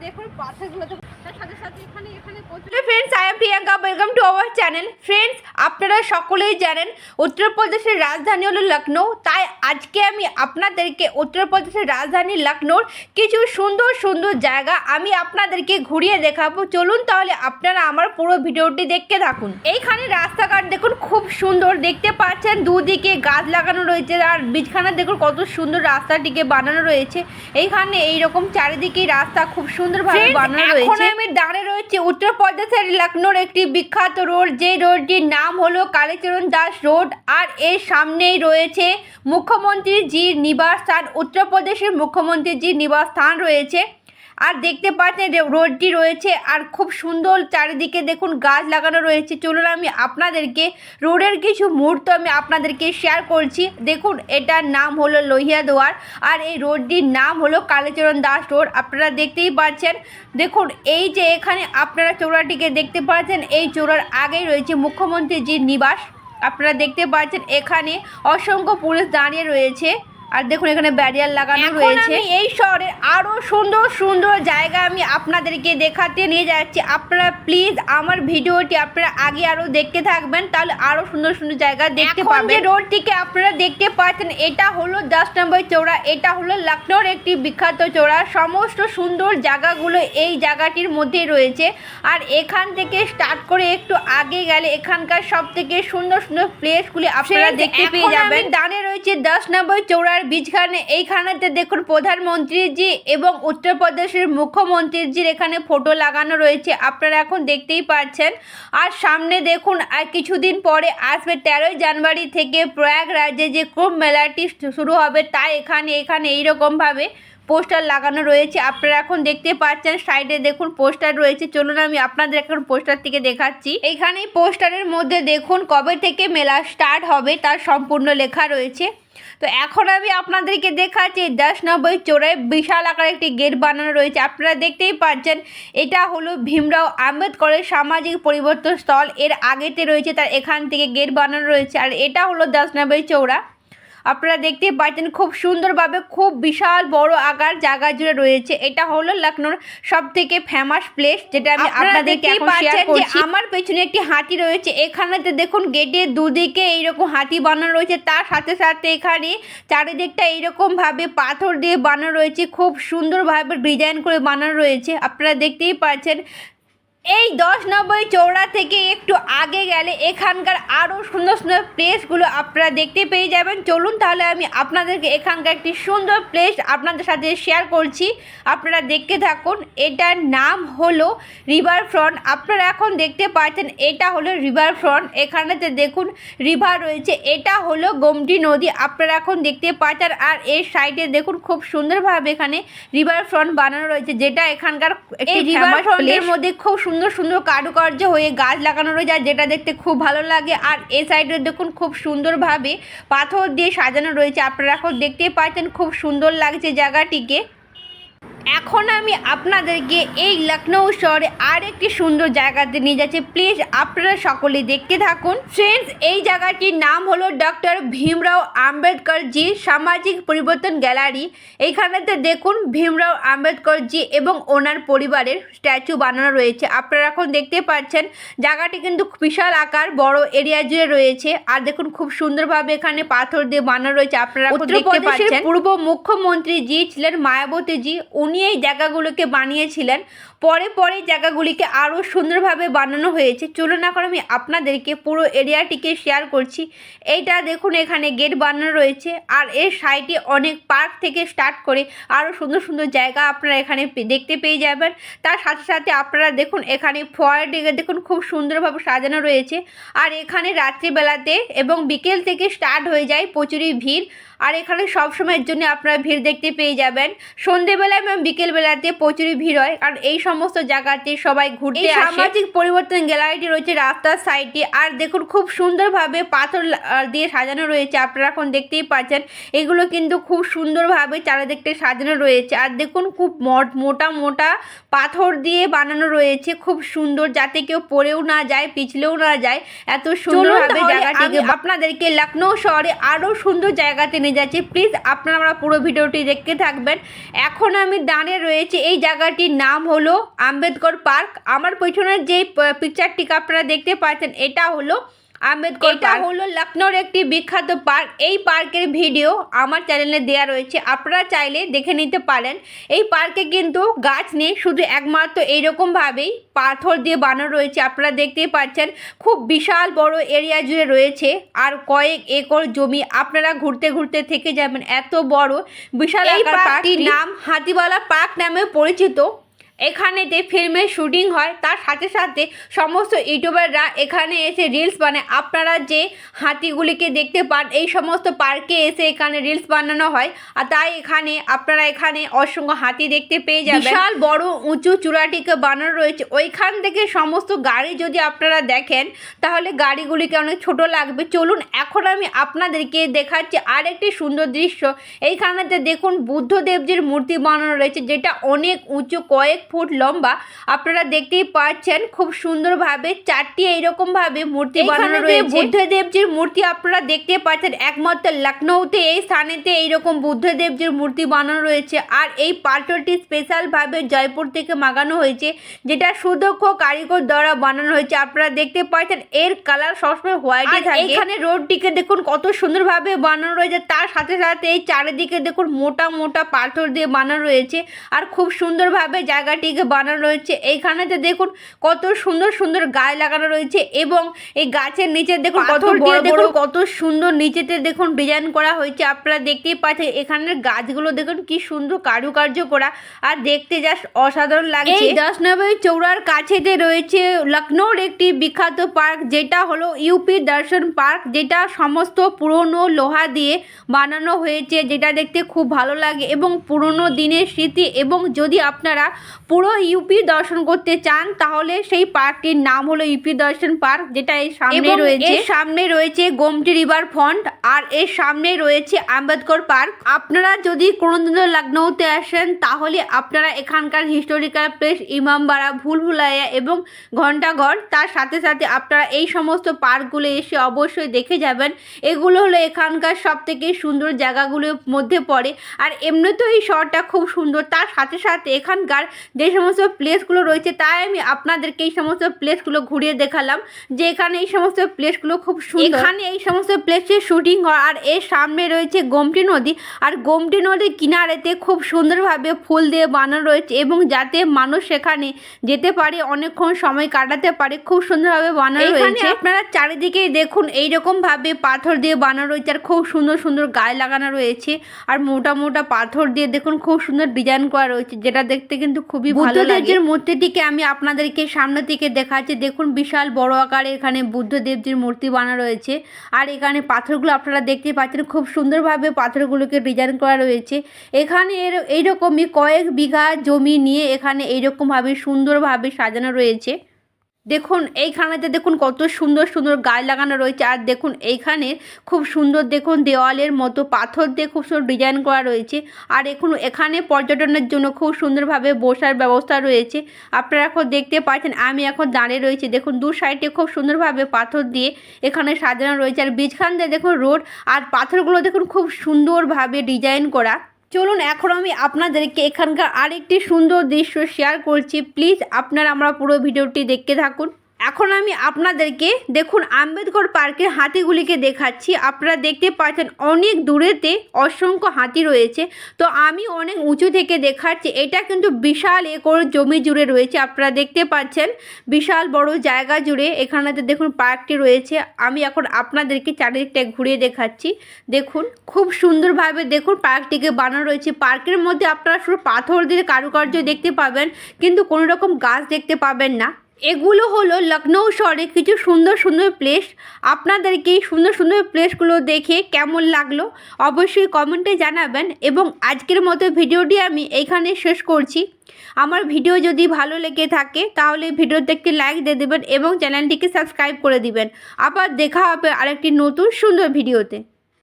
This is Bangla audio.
দেখুন পাথরগুলো তো friends I am Priyanka welcome to our channel friends আপনারা সকলেই জানেন উত্তরপ্রদেশের রাজধানী হলো লখনৌ। তাই আজকে আমি আপনাদেরকে উত্তরপ্রদেশের রাজধানী লখনৌর কিছু সুন্দর সুন্দর জায়গা আমি আপনাদেরকে ঘুরিয়ে দেখাবো। চলুন তাহলে আপনারা আমার পুরো ভিডিওটি দেখতে থাকুন। এইখানে রাস্তাঘাট দেখুন খুব সুন্দর। দেখতে পাচ্ছেন দুদিকে গাছ লাগানো রয়েছে আর বীজখানা দেখুন কত সুন্দর রাস্তাটিকে বানানো রয়েছে। এইখানে এইরকম চারিদিকে রাস্তা খুব সুন্দরভাবে বানানো রয়েছে। আমি দাঁড়ে রয়েছে উত্তরপ্রদেশের লখনৌর একটি বিখ্যাত রোড। যে রোডটির নাম হলো কালীচরণ দাস রোড আর এর সামনেই রয়েছে মুখ্যমন্ত্রীজির নিবাস। স্থান উত্তরপ্রদেশের মুখ্যমন্ত্রীজির নিবাস স্থান রয়েছে আর দেখতে পাচ্ছেন রোডটি রয়েছে আর খুব সুন্দর চারিদিকে দেখুন গাছ লাগানো রয়েছে। চলুন আমি আপনাদেরকে রোডের কিছু মুহূর্ত আমি আপনাদেরকে শেয়ার করছি। দেখুন, এটার নাম হলো লোহিয়া দুয়ার আর এই রোডটির নাম হলো কালীচরণ দাস রোড। আপনারা দেখতেই পাচ্ছেন। দেখুন, এই যে এখানে আপনারা চৌড়াটিকে দেখতে পাচ্ছেন, এই চৌড়ার আগেই রয়েছে মুখ্যমন্ত্রীজির নিবাস। আপনারা দেখতে পাচ্ছেন, এখানে অসংখ্য পুলিশ দাঁড়িয়ে রয়েছে। আর দেখুন এখানে ব্যারিয়ার লাগানো রয়েছে। এই শহরের আরও সুন্দর সুন্দর জায়গা আমি আপনাদেরকে দেখাতে নিয়ে যাচ্ছি। আপনারা প্লিজ আমার ভিডিওটি আপনারা আগে আরও দেখতে থাকবেন তাহলে আরও সুন্দর সুন্দর জায়গা দেখতে পাবেন। যে রোডটিকে আপনারা দেখতে পাচ্ছেন এটা হলো দশ নম্বর চৌড়া এটা হলো লখনৌর একটি বিখ্যাত চৌড়া। সমস্ত সুন্দর জায়গাগুলো এই জায়গাটির মধ্যে রয়েছে। আর এখান থেকে স্টার্ট করে একটু আগে গেলে এখানকার সব থেকে সুন্দর সুন্দর প্লেসগুলি আপনারা দেখতে পেয়ে যাবেন। দাঁড়িয়ে রয়েছে দশ নম্বর চৌড়ার বীজখানে, এইখানেতে দেখুন প্রধানমন্ত্রীজি এবং উত্তরপ্রদেশের মুখ্যমন্ত্রীজির এখানে ফটো লাগানো রয়েছে, আপনারা এখন দেখতেই পাচ্ছেন। আর সামনে দেখুন, আর কিছুদিন পরে আসবে তেরোই জানুয়ারি থেকে প্রয়াগরাজে যে কুম্ভ মেলাটি শুরু হবে, তাই এখানে এখানে এইরকমভাবে পোস্টার লাগানো রয়েছে, আপনারা এখন দেখতে পাচ্ছেন, সাইডে দেখুন পোস্টার রয়েছে, চলুন আমি আপনাদের এখন পোস্টার থেকে দেখাচ্ছি। এইখানে পোস্টারের মধ্যে দেখুন কবে থেকে মেলা স্টার্ট হবে, তার সম্পূর্ণ লেখা রয়েছে। তো এখন আমি আপনাদেরকে দেখাচ্ছি দশ নব্বই চোরায় বিশাল আকার একটি গেট বানানো রয়েছে। আপনারা দেখতেই পাচ্ছেন, এটা হলো ভীমরাও আম্বেদকরের সামাজিক পরিবর্তন স্থল। এর আগেতে রয়েছে, তার এখান থেকে গেট বানানো রয়েছে। আর এটা হলো দশ নব্বই চৌড়া আপনারা দেখতেই পাচ্ছেন খুব সুন্দরভাবে খুব বিশাল বড় আকার জায়গা জুড়ে রয়েছে। এটা হলো লখনৌর সব থেকে ফেমাস প্লেস যেটা আমি আপনাদেরকে এখন শেয়ার পাচ্ছেন করছি। আমার পেছনে একটি হাতি রয়েছে। এখানেতে দেখুন গেটের দুদিকে এইরকম হাতি বানানো রয়েছে। তার সাথে সাথে এখানে চারিদিকটা এইরকমভাবে পাথর দিয়ে বানানো রয়েছে। খুব সুন্দরভাবে ডিজাইন করে বানানো রয়েছে। আপনারা দেখতেই পাচ্ছেন এই দশ নব্বই চৌড়া থেকে একটু আগে গেলে এখানকার আরও সুন্দর সুন্দর প্লেসগুলো আপনারা দেখতে পেয়ে যাবেন। চলুন তাহলে আমি আপনাদেরকে এখানকার একটি সুন্দর প্লেস আপনাদের সাথে শেয়ার করছি। আপনারা দেখতে থাকুন এটার নাম হলো রিভার ফ্রন্ট আপনারা এখন দেখতে পাচ্ছেন এটা হলো রিভার ফ্রন্ট এখানেতে দেখুন রিভার রয়েছে এটা হলো গোমটি নদী। আপনারা এখন দেখতে পাচ্ছেন আর এর সাইডে দেখুন খুব সুন্দরভাবে এখানে রিভার ফ্রন্ট বানানো রয়েছে যেটা এখানকার river রিভার ফ্রন্টের এর মধ্যে খুব সুন্দর সুন্দর সুন্দর কারুকার্য হয়ে গাছ লাগানো রয়েছে আর যেটা দেখতে খুব ভালো লাগে। আর এ সাইডে দেখুন, খুব সুন্দরভাবে পাথর দিয়ে সাজানো রয়েছে। আপনারা এখন দেখতেই পাচ্ছেন, খুব সুন্দর লাগছে জায়গাটিকে। এখন আমি আপনাদেরকে এই লখনৌ শহরে আর একটি সুন্দর জায়গাতে নিয়ে যাচ্ছি। প্লিজ আপনারা সকলে দেখতে থাকুন। ফ্রেন্ডস এই জায়গাটির নাম হলো ডক্টর ভীমরাও আম্বেদকর জি সামাজিক পরিবর্তন গ্যালারি। এইখানেতে দেখুন ভীমরাও আম্বেদকর জি এবং ওনার পরিবারের স্ট্যাচু বানানো রয়েছে। আপনারা এখন দেখতে পাচ্ছেন, জায়গাটি কিন্তু বিশাল আকার, বড় এরিয়া জুড়ে রয়েছে। আর দেখুন খুব সুন্দরভাবে এখানে পাথর দিয়ে বানানো রয়েছে। আপনারা পূর্ব মুখ্যমন্ত্রী জি ছিলেন মায়াবতী জি উনি এই জায়গাগুলোকে বানিয়েছিলেন। পরে পরে জায়গাগুলিকে আরও সুন্দরভাবে বানানো হয়েছে। চলুন এখন আমি আপনাদেরকে পুরো এরিয়াটিকে শেয়ার করছি। এইটা দেখুন, এখানে গেট বানানো রয়েছে আর এর সাইডে অনেক পার্ক থেকে স্টার্ট করে আরও সুন্দর সুন্দর জায়গা আপনারা এখানে দেখতে পেয়ে যাবেন। তার সাথে সাথে আপনারা দেখুন, এখানে ফোয়ারটিকে দেখুন খুব সুন্দরভাবে সাজানো রয়েছে। আর এখানে রাত্রিবেলাতে এবং বিকেল থেকে স্টার্ট হয়ে যায় প্রচুরই ভিড়। আর এখানে সব সময়ের জন্য আপনারা ভিড় দেখতে পেয়ে যাবেন। সন্ধেবেলা এবং বিকেলবেলাতে প্রচুরই ভিড় হয় কারণ এই সমস্ত জায়গাতে সবাই ঘুরতে সামাজিক পরিবর্তন গ্যালারিটি রয়েছে রাস্তার সাইডে আর দেখুন খুব সুন্দরভাবে পাথর দিয়ে সাজানো রয়েছে আপনারা এখন দেখতেই পাচ্ছেন। এগুলো কিন্তু খুব সুন্দরভাবে চারিদিকটা সাজানো রয়েছে আর দেখুন খুব মট- মোটা মোটা পাথর দিয়ে বানানো রয়েছে খুব সুন্দর যাতে কেউ পড়েও না যায় পিছলেও না যায়। এত সুন্দরভাবে জায়গাটিকে আপনাদেরকে লখনৌ শহরে আরও সুন্দর জায়গাতে নিয়ে যাচ্ছি। প্লিজ আপনারা পুরো ভিডিওটি দেখতে থাকবেন। এখন আমি দাঁড়িয়ে রয়েছি, এই জায়গাটির নাম হলো আম্বেদকর পার্ক। আমার পেছনের যে পিকচারটিকে আপনারা দেখতে পাচ্ছেন, এটা হলো আম্বেদকর এটা হলো লখনৌর একটি বিখ্যাত পার্ক। এই পার্কের ভিডিও আমার চ্যানেলে দেওয়া রয়েছে আপনারা চাইলে দেখে নিতে পারেন। এই পার্কে কিন্তু গাছ নেই শুধু একমাত্র এইরকমভাবেই পাথর দিয়ে বানানো রয়েছে। আপনারা দেখতেই পাচ্ছেন খুব বিশাল বড় এরিয়া জুড়ে রয়েছে আর কয়েক একর জমি। আপনারা ঘুরতে ঘুরতে থেকে যাবেন এত বড় বিশাল এই পার্কটির পার্কটির নাম হাতিবালা পার্ক নামে পরিচিত। এখানেতে ফিল্মের শুটিং হয়, তার সাথে সাথে সমস্ত ইউটিউবাররা এখানে এসে রিলস বানায়। আপনারা যে হাতিগুলিকে দেখতে পান, এই সমস্ত পার্কে এসে এখানে রিলস বানানো হয়। আর তাই এখানে, আপনারা এখানে অসংখ্য হাতি দেখতে পেয়ে যাবেন। বিশাল বড় উঁচু চূড়াটিকে বানানো রয়েছে। ওইখান থেকে সমস্ত গাড়ি যদি আপনারা দেখেন, তাহলে গাড়িগুলিকে অনেক ছোট লাগবে। চলুন, এখন আমি আপনাদেরকে দেখাচ্ছি আরেকটি সুন্দর দৃশ্য। এইখানেতে দেখুন, বুদ্ধদেবজির মূর্তি বানানো রয়েছে, যেটা অনেক উঁচু, কয়েক ফুট লম্বা আপনারা দেখতেই পাচ্ছেন খুব সুন্দরভাবে চারটি এইরকমভাবে মূর্তি বানানো রয়েছে। বুদ্ধদেবজির মূর্তি আপনারা দেখতে পাচ্ছেন একমাত্র লখনৌতে এই স্থানেতে এইরকম বুদ্ধদেবজির মূর্তি বানানো রয়েছে। আর এই পাথরটি স্পেশালভাবে জয়পুর থেকে মাগানো হয়েছে যেটা সুদক্ষ কারিগর দ্বারা বানানো হয়েছে। আপনারা দেখতে পাচ্ছেন এর কালার সবসময় হোয়াইটই থাকে। এখানে রোডটিকে দেখুন কত সুন্দরভাবে বানানো রয়েছে। তার সাথে সাথে এই চারিদিকে দেখুন মোটা মোটা পাথর দিয়ে বানানো রয়েছে। আর খুব সুন্দরভাবে জায়গাটিকে বানানো রয়েছে। এইখানেতে দেখুন কত সুন্দর সুন্দর গাছ লাগানো রয়েছে এবং এই গাছের নিচে দেখুন কত দিয়ে বড় দেখুন দেখুন কত সুন্দর নিচেতে দেখুন ডিজাইন করা হয়েছে। আপনারা দেখতেই পাচ্ছেন এখানের গাছগুলো দেখুন কি সুন্দর কারুকার্য করা। আর দেখতে জাস্ট অসাধারণ লাগছে। এই দশ নব্বই চৌড়ার কাছেতে রয়েছে লখনৌর একটি বিখ্যাত পার্ক যেটা হলো ইউপি দর্শন পার্ক যেটা সমস্ত পুরনো লোহা দিয়ে বানানো হয়েছে যেটা দেখতে খুব ভালো লাগে এবং পুরনো দিনের স্মৃতি এবং যদি আপনারা পুরো ইউপি দর্শন করতে চান তাহলে সেই পার্কটির নাম হলো ইউপি দর্শন পার্ক যেটা এর সামনে রয়েছে। সামনে রয়েছে গোমটি রিভার ফ্রন্ট আর এর সামনে রয়েছে আম্বেদকর পার্ক। আপনারা যদি কোনোদিনও লখনৌতে আসেন তাহলে আপনারা এখানকার হিস্টোরিক্যাল প্লেস ইমামবাড়া ভুলভুলাইয়া এবং ঘন্টাঘর তার সাথে সাথে আপনারা এই সমস্ত পার্কগুলো এসে অবশ্যই দেখে যাবেন। এগুলো হলো এখানকার সব থেকে সুন্দর জায়গাগুলোর মধ্যে পড়ে। আর এমনিতেও এই শহরটা খুব সুন্দর তার সাথে সাথে এখানকার যে সমস্ত প্লেসগুলো রয়েছে তাই আমি আপনাদেরকে এই সমস্ত প্লেসগুলো ঘুরিয়ে দেখালাম। যে এখানে এই সমস্ত প্লেসগুলো খুব সুন্দর। এখানে এই সমস্ত প্লেসে শুটিং হয় আর এর সামনে রয়েছে গোমটি নদী। আর গোমটি নদীর কিনারেতে খুব সুন্দরভাবে ফুল দিয়ে বানানো রয়েছে এবং যাতে মানুষ সেখানে যেতে পারে অনেকক্ষণ সময় কাটাতে পারে খুব সুন্দরভাবে বানানো রয়েছে। আপনারা চারিদিকে দেখুন এইরকমভাবে পাথর দিয়ে বানানো রয়েছে আর খুব সুন্দর সুন্দর গায়ে লাগানো রয়েছে। আর মোটা মোটা পাথর দিয়ে দেখুন খুব সুন্দর ডিজাইন করা রয়েছে যেটা দেখতে কিন্তু খুবই লাগে। বুদ্ধদেবজির মূর্তিটিকে আমি আপনাদেরকে সামনে থেকে দেখাচ্ছি। দেখুন, বিশাল বড় আকারে এখানে বুদ্ধদেবজির মূর্তি বানা রয়েছে। আর এখানে পাথরগুলো আপনারা দেখতে পাচ্ছেন, খুব সুন্দরভাবে পাথরগুলোকে ডিজাইন করা রয়েছে। এখানে এর, এইরকমই কয়েক বিঘা জমি নিয়ে এখানে এইরকমভাবে সুন্দরভাবে সাজানো রয়েছে। দেখুন, এইখানেতে দেখুন কত সুন্দর সুন্দর গাছ লাগানো রয়েছে। আর দেখুন, এইখানে খুব সুন্দর দেখুন দেওয়ালের মতো পাথর দিয়ে খুব সুন্দর ডিজাইন করা রয়েছে। আর এখন এখানে পর্যটনের জন্য খুব সুন্দরভাবে বসার ব্যবস্থা রয়েছে। আপনারা এখন দেখতে পাচ্ছেন, আমি এখন দাঁড়িয়ে রয়েছি। দেখুন, দু সাইডে খুব সুন্দরভাবে পাথর দিয়ে এখানে সাজানো রয়েছে। আর বীজখান দিয়ে দেখুন রোড আর পাথরগুলো দেখুন খুব সুন্দরভাবে ডিজাইন করা। চলুন এখন আমি আপনাদেরকে এখানকার আরেকটি সুন্দর দৃশ্য শেয়ার করছি। প্লিজ আপনারা আমরা পুরো ভিডিওটি দেখতে থাকুন। এখন আমি আপনাদেরকে দেখুন আম্বেদকর পার্কের হাতিগুলিকে দেখাচ্ছি। আপনারা দেখতে পাচ্ছেন অনেক দূরেতে অসংখ্য হাতি রয়েছে। তো আমি অনেক উঁচু থেকে দেখাচ্ছি। এটা কিন্তু বিশাল একর জমি জুড়ে রয়েছে। আপনারা দেখতে পাচ্ছেন বিশাল বড় জায়গা জুড়ে এখানেতে দেখুন পার্কটি রয়েছে। আমি এখন আপনাদেরকে চারিদিকটা ঘুরিয়ে দেখাচ্ছি। দেখুন খুব সুন্দরভাবে দেখুন পার্কটিকে বানানো রয়েছে। পার্কের মধ্যে আপনারা শুধু পাথর দিয়ে কারুকার্য দেখতে পাবেন, কিন্তু কোনো রকম গাছ দেখতে পাবেন না। এগুলো হলো লখনৌ শহরে কিছু সুন্দর সুন্দর প্লেস আপনাদেরকে এই সুন্দর সুন্দর প্লেসগুলো দেখে কেমন লাগল অবশ্যই কমেন্টে জানাবেন এবং আজকের মতো ভিডিওটি আমি এইখানে শেষ করছি। আমার ভিডিও যদি ভালো লেগে থাকে তাহলে ভিডিওতে একটি লাইক দিয়ে দেবেন এবং চ্যানেলটিকে সাবস্ক্রাইব করে দিবেন। আবার দেখা হবে আরেকটি নতুন সুন্দর ভিডিওতে।